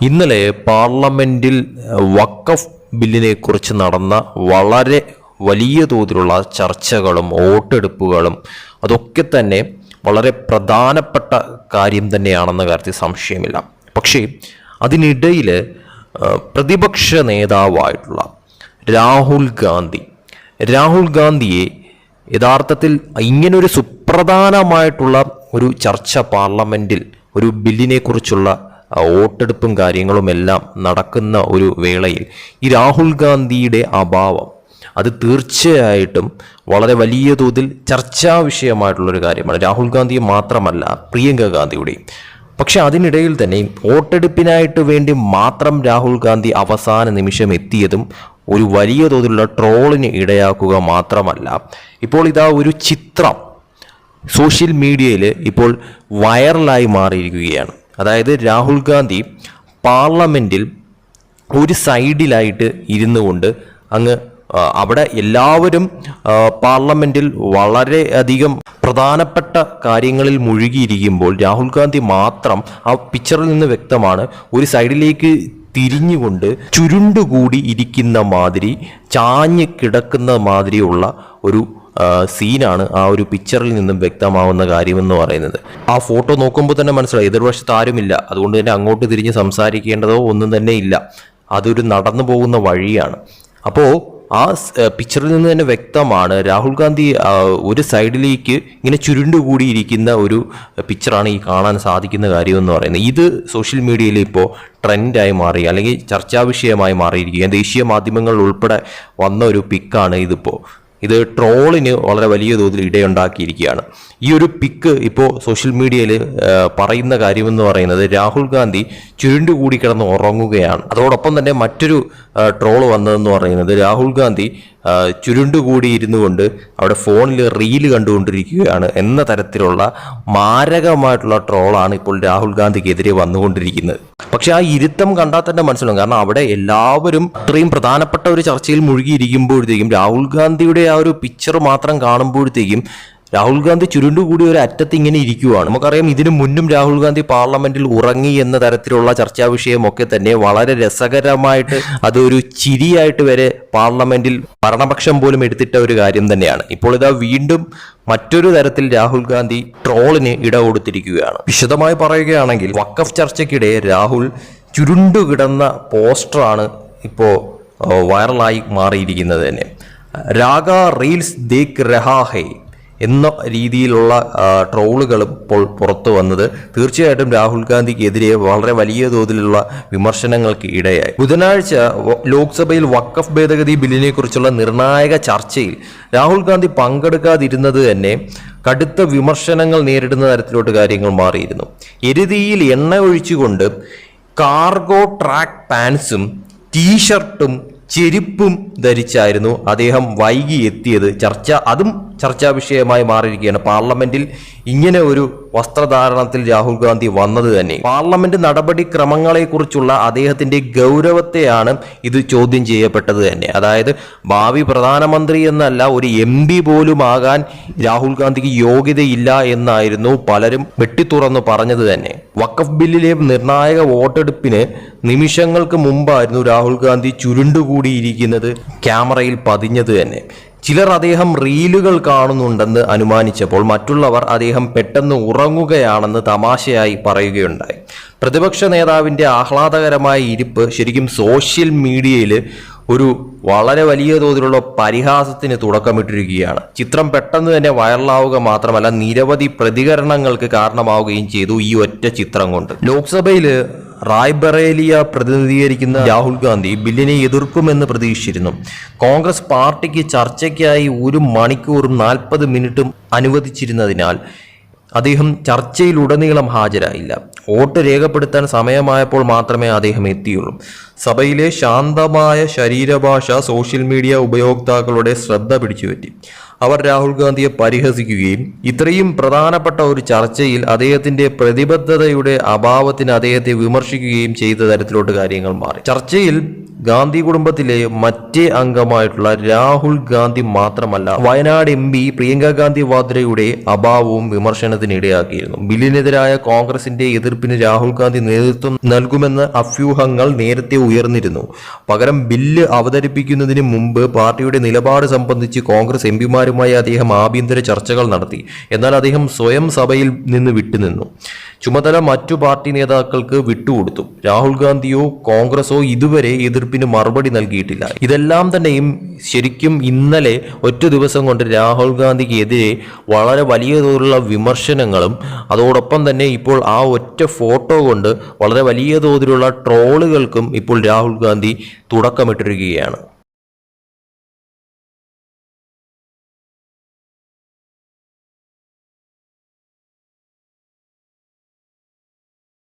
ഇന്നലെ പാർലമെന്റിൽ വക്കഫ് ബില്ലിനെ കുറിച്ച് നടന്ന വളരെ വലിയ തോതിലുള്ള ചർച്ചകളും വോട്ടെടുപ്പുകളും അതൊക്കെ തന്നെ വളരെ പ്രധാനപ്പെട്ട കാര്യം തന്നെയാണെന്ന കാര്യത്തിൽ സംശയമില്ല. പക്ഷേ അതിനിടയിൽ പ്രതിപക്ഷ നേതാവായിട്ടുള്ള രാഹുൽ ഗാന്ധി രാഹുൽ ഗാന്ധിയെ യഥാർത്ഥത്തിൽ ഇങ്ങനൊരു സുപ്രധാനമായിട്ടുള്ള ഒരു ചർച്ച പാർലമെന്റിൽ ഒരു ബില്ലിനെ കുറിച്ചുള്ള ആ, വോട്ടെടുപ്പും കാര്യങ്ങളും എല്ലാം നടക്കുന്ന ഒരു വേളയിൽ ഈ രാഹുൽ ഗാന്ധിയുടെ അഭാവം അത് തീർച്ചയായിട്ടും വളരെ വലിയ തോതിൽ ചർച്ചാ വിഷയമായിട്ടുള്ളൊരു കാര്യമാണ്. രാഹുൽ ഗാന്ധി മാത്രമല്ല പ്രിയങ്ക ഗാന്ധിയുടെയും. പക്ഷെ അതിനിടയിൽ തന്നെ വോട്ടെടുപ്പിനായിട്ട് വേണ്ടി മാത്രം രാഹുൽ ഗാന്ധി അവസാന നിമിഷം എത്തിയതും ഒരു വലിയ തോതിലുള്ള ട്രോളിന് ഇടയാക്കുക മാത്രമല്ല ഇപ്പോൾ ഇതാ ഒരു ചിത്രം സോഷ്യൽ മീഡിയയിൽ ഇപ്പോൾ വൈറലായി മാറിയിരിക്കുകയാണ്. അതായത് രാഹുൽ ഗാന്ധി പാർലമെന്റിൽ ഒരു സൈഡിലായിട്ട് ഇരുന്നു കൊണ്ട് അങ്ങ് അവിടെ എല്ലാവരും പാർലമെന്റിൽ വളരെയധികം പ്രധാനപ്പെട്ട കാര്യങ്ങളിൽ മുഴുകിയിരിക്കുമ്പോൾ രാഹുൽ ഗാന്ധി മാത്രം ആ പിക്ചറിൽ നിന്ന് വ്യക്തമാണ് ഒരു സൈഡിലേക്ക് തിരിഞ്ഞുകൊണ്ട് ചുരുണ്ടുകൂടി ഇരിക്കുന്ന മാതിരി ചാഞ്ഞ് കിടക്കുന്ന മാതിരിയുള്ള ഒരു സീനാണ് ആ ഒരു പിക്ചറിൽ നിന്നും വ്യക്തമാവുന്ന കാര്യമെന്ന് പറയുന്നത്. ആ ഫോട്ടോ നോക്കുമ്പോൾ തന്നെ മനസ്സിലായി എതിർവശത്ത് ആരുമില്ല. അതുകൊണ്ട് തന്നെ അങ്ങോട്ട് തിരിഞ്ഞ് സംസാരിക്കേണ്ടതോ ഒന്നും തന്നെ ഇല്ല. അതൊരു നടന്നു പോകുന്ന വഴിയാണ്. അപ്പോൾ ആ പിക്ചറിൽ നിന്ന് തന്നെ വ്യക്തമാണ് രാഹുൽ ഗാന്ധി ഒരു സൈഡിലേക്ക് ഇങ്ങനെ ചുരുണ്ടുകൂടിയിരിക്കുന്ന ഒരു പിക്ചറാണ് ഈ കാണാൻ സാധിക്കുന്ന കാര്യമെന്ന് പറയുന്നത്. ഇത് സോഷ്യൽ മീഡിയയിൽ ഇപ്പോൾ ട്രെൻഡായി മാറി അല്ലെങ്കിൽ ചർച്ചാ വിഷയമായി ദേശീയ മാധ്യമങ്ങൾ ഉൾപ്പെടെ വന്ന ഒരു പിക്കാണ് ഇതിപ്പോൾ ഇത് ട്രോളിന് വളരെ വലിയ തോതിൽ ഇടയുണ്ടാക്കിയിരിക്കുകയാണ്. ഈ ഒരു പിക്ക് ഇപ്പോൾ സോഷ്യൽ മീഡിയയിൽ പറയുന്ന കാര്യമെന്ന് പറയുന്നത് രാഹുൽ ഗാന്ധി ചുരുണ്ടുകൂടി കിടന്ന് ഉറങ്ങുകയാണ്. അതോടൊപ്പം തന്നെ മറ്റൊരു ട്രോൾ വന്നതെന്ന് പറയുന്നത് രാഹുൽ ഗാന്ധി ചുരുണ്ടുകൂടി ഇരുന്നു കൊണ്ട് അവിടെ ഫോണിൽ റീൽ കണ്ടുകൊണ്ടിരിക്കുകയാണ് എന്ന തരത്തിലുള്ള മാരകമായിട്ടുള്ള ട്രോളാണ് ഇപ്പോൾ രാഹുൽ ഗാന്ധിക്കെതിരെ വന്നുകൊണ്ടിരിക്കുന്നത്. പക്ഷെ ആ ഇരുത്തം കണ്ടാൽ തന്നെ മനസ്സിലാവും. കാരണം അവിടെ എല്ലാവരും അത്രയും പ്രധാനപ്പെട്ട ഒരു ചർച്ചയിൽ മുഴുകിയിരിക്കുമ്പോഴത്തേക്കും രാഹുൽ ഗാന്ധിയുടെ ആ ഒരു പിക്ചർ മാത്രം കാണുമ്പോഴത്തേക്കും രാഹുൽ ഗാന്ധി ചുരുണ്ടുകൂടി ഒരു അറ്റത്ത് ഇങ്ങനെ ഇരിക്കുവാണ്. നമുക്കറിയാം ഇതിനു മുന്നും രാഹുൽ ഗാന്ധി പാർലമെന്റിൽ ഉറങ്ങി എന്ന തരത്തിലുള്ള ചർച്ചാ വിഷയമൊക്കെ തന്നെ വളരെ രസകരമായിട്ട് അതൊരു ചിരിയായിട്ട് വരെ പാർലമെന്റിൽ ഭരണപക്ഷം പോലും എടുത്തിട്ട ഒരു കാര്യം തന്നെയാണ്. ഇപ്പോൾ ഇതാ വീണ്ടും മറ്റൊരു തരത്തിൽ രാഹുൽ ഗാന്ധി ട്രോളിന് ഇട കൊടുത്തിരിക്കുകയാണ്. വിശദമായി പറയുകയാണെങ്കിൽ വക്കഫ് ചർച്ചയ്ക്കിടെ രാഹുൽ ചുരുണ്ടു കിടന്ന പോസ്റ്ററാണ് ഇപ്പോൾ വൈറലായി മാറിയിരിക്കുന്നത് തന്നെ. രാഗ റീൽസ് ദേഖ് രഹാ ഹേ. എന്ന രീതിയിലുള്ള ട്രോളുകൾ ഇപ്പോൾ പുറത്തു വന്നത് തീർച്ചയായിട്ടും രാഹുൽ ഗാന്ധിക്കെതിരെ വളരെ വലിയ തോതിലുള്ള വിമർശനങ്ങൾക്ക് ഇടയായി. ബുധനാഴ്ച ലോക്സഭയിൽ വക്കഫ് ഭേദഗതി ബില്ലിനെ കുറിച്ചുള്ള നിർണായക ചർച്ചയിൽ രാഹുൽ ഗാന്ധി പങ്കെടുക്കാതിരുന്നത് തന്നെ കടുത്ത വിമർശനങ്ങൾ നേരിടുന്ന തരത്തിലോട്ട് കാര്യങ്ങൾ മാറിയിരുന്നു. എരുതിയിൽ എണ്ണ ഒഴിച്ചുകൊണ്ട് കാർഗോ ട്രാക്ക് പാൻസും ടീഷർട്ടും ചെരുപ്പും ധരിച്ചായിരുന്നു അദ്ദേഹം വൈകി എത്തിയത്. ചർച്ച അതും ചർച്ചാ വിഷയമായി മാറിയിരിക്കുകയാണ്. പാർലമെന്റിൽ ഇങ്ങനെ ഒരു വസ്ത്രധാരണത്തിൽ രാഹുൽ ഗാന്ധി വന്നത് തന്നെ. പാർലമെന്റ് നടപടിക്രമങ്ങളെക്കുറിച്ചുള്ള അദ്ദേഹത്തിന്റെ ഗൗരവത്തെയാണ് ഇത് ചോദ്യം ചെയ്യപ്പെട്ടത് തന്നെ. അതായത് ഭാവി പ്രധാനമന്ത്രി എന്നല്ല ഒരു എം പി പോലും ആകാൻ രാഹുൽ ഗാന്ധിക്ക് യോഗ്യതയില്ല എന്നായിരുന്നു പലരും വെട്ടിത്തുറന്ന് പറഞ്ഞത് തന്നെ. വഖഫ് ബില്ലിലെ നിർണായക വോട്ടെടുപ്പിന് നിമിഷങ്ങൾക്ക് മുമ്പായിരുന്നു രാഹുൽ ഗാന്ധി ചുരുണ്ടുകൂടിയിരിക്കുന്നത് ക്യാമറയിൽ പതിഞ്ഞത് തന്നെ. ചിലർ അദ്ദേഹം റീലുകൾ കാണുന്നുണ്ടെന്ന് അനുമാനിച്ചപ്പോൾ മറ്റുള്ളവർ അദ്ദേഹം പെട്ടെന്ന് ഉറങ്ങുകയാണെന്ന് തമാശയായി പറയുകയുണ്ടായി. പ്രതിപക്ഷ നേതാവിന്റെ ആഹ്ലാദകരമായ ഇരിപ്പ് ശരിക്കും സോഷ്യൽ മീഡിയയിൽ ഒരു വളരെ വലിയ തോതിലുള്ള പരിഹാസത്തിന് തുടക്കമിട്ടിരിക്കുകയാണ്. ചിത്രം പെട്ടെന്ന് തന്നെ വൈറലാവുക മാത്രമല്ല നിരവധി പ്രതികരണങ്ങൾക്ക് കാരണമാവുകയും ചെയ്തു ഈ ഒറ്റ ചിത്രം കൊണ്ട്. ലോക്സഭയിൽ റായ്ബറേലിയ പ്രതിനിധീകരിക്കുന്ന രാഹുൽ ഗാന്ധി ബില്ലിനെ എതിർക്കുമെന്ന് പ്രതീക്ഷിച്ചിരുന്നു. കോൺഗ്രസ് പാർട്ടിക്ക് ചർച്ചയ്ക്കായി ഒരു മണിക്കൂറും നാൽപ്പത് മിനിറ്റും അനുവദിച്ചിരുന്നതിനാൽ അദ്ദേഹം ചർച്ചയിലുടനീളം ഹാജരായില്ല. വോട്ട് രേഖപ്പെടുത്താൻ സമയമായപ്പോൾ മാത്രമേ അദ്ദേഹം എത്തിയുള്ളൂ. സഭയിലെ ശാന്തമായ ശരീരഭാഷ സോഷ്യൽ മീഡിയ ഉപയോക്താക്കളുടെ ശ്രദ്ധ പിടിച്ചുപറ്റി. അവർ രാഹുൽ ഗാന്ധിയെ പരിഹസിക്കുകയും ഇത്രയും പ്രധാനപ്പെട്ട ഒരു ചർച്ചയിൽ അദ്ദേഹത്തിന്റെ പ്രതിബദ്ധതയുടെ അഭാവത്തിന് അദ്ദേഹത്തെ വിമർശിക്കുകയും ചെയ്ത തരത്തിലോട്ട് കാര്യങ്ങൾ മാറി. ചർച്ചയിൽ ഗാന്ധി കുടുംബത്തിലെ മറ്റേ അംഗമായിട്ടുള്ള രാഹുൽ ഗാന്ധി മാത്രമല്ല വയനാട് എം പി പ്രിയങ്ക ഗാന്ധി വാദ്രയുടെ അഭാവവും വിമർശനത്തിനിടയാക്കിയിരുന്നു. ബില്ലിനെതിരായ കോൺഗ്രസിന്റെ എതിർപ്പിന് രാഹുൽ ഗാന്ധി നേതൃത്വം നൽകുമെന്ന അഭ്യൂഹങ്ങൾ നേരത്തെ ഉയർന്നിരുന്നു. പകരം ബില്ല് അവതരിപ്പിക്കുന്നതിന് മുമ്പ് പാർട്ടിയുടെ നിലപാട് സംബന്ധിച്ച് കോൺഗ്രസ് എം പിമാരുമായി അദ്ദേഹം ആഭ്യന്തര ചർച്ചകൾ നടത്തി. എന്നാൽ അദ്ദേഹം സ്വയം സഭയിൽ നിന്ന് വിട്ടുനിന്നു. ചുമതല മറ്റു പാർട്ടി നേതാക്കൾക്ക് വിട്ടുകൊടുത്തു. രാഹുൽ ഗാന്ധിയോ കോൺഗ്രസോ ഇതുവരെ എതിർപ്പിന് മറുപടി നൽകിയിട്ടില്ല. ഇതെല്ലാം തന്നെയും ശരിക്കും ഇന്നലെ ഒറ്റ ദിവസം കൊണ്ട് രാഹുൽ ഗാന്ധിക്കെതിരെ വളരെ വലിയ തോതിലുള്ള വിമർശനങ്ങളും അതോടൊപ്പം തന്നെ ഇപ്പോൾ ആ ഒറ്റ ഫോട്ടോ കൊണ്ട് വളരെ വലിയ തോതിലുള്ള ട്രോളുകൾക്കും ഇപ്പോൾ രാഹുൽ ഗാന്ധി തുടക്കമിട്ടിരിക്കുകയാണ്.